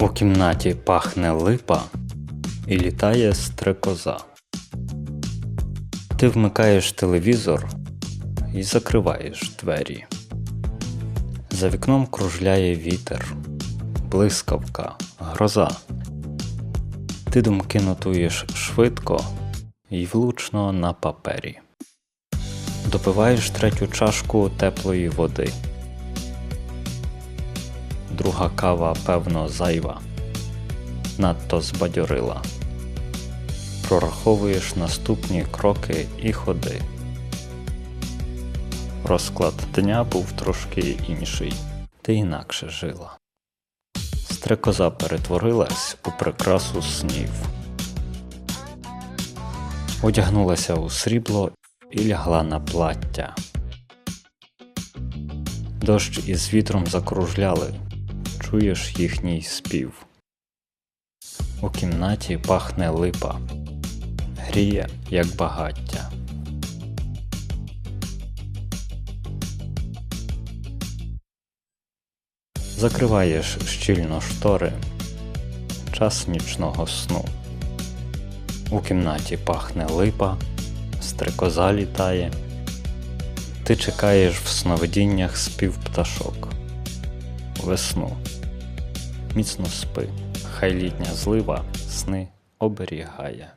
У кімнаті пахне липа і літає стрекоза. Ти вмикаєш телевізор і закриваєш двері. За вікном кружляє вітер, блискавка, гроза. Ти думки нотуєш швидко і влучно на папері. Допиваєш третю чашку теплої води. Друга кава, певно, зайва, надто збадьорила. Прораховуєш наступні кроки і ходи. Розклад дня був трошки інший, ти інакше жила. Стрекоза перетворилась у прикрасу снів. Одягнулася у срібло і лягла на плаття. Дощ із вітром закружляли, чуєш їхній спів. У кімнаті пахне липа, гріє, як багаття. Закриваєш щільно штори, час нічного сну. У кімнаті пахне липа, стрекоза літає. Ти чекаєш в сновидіннях спів пташок. Весну. Міцно спи, хай літня злива сни оберігає.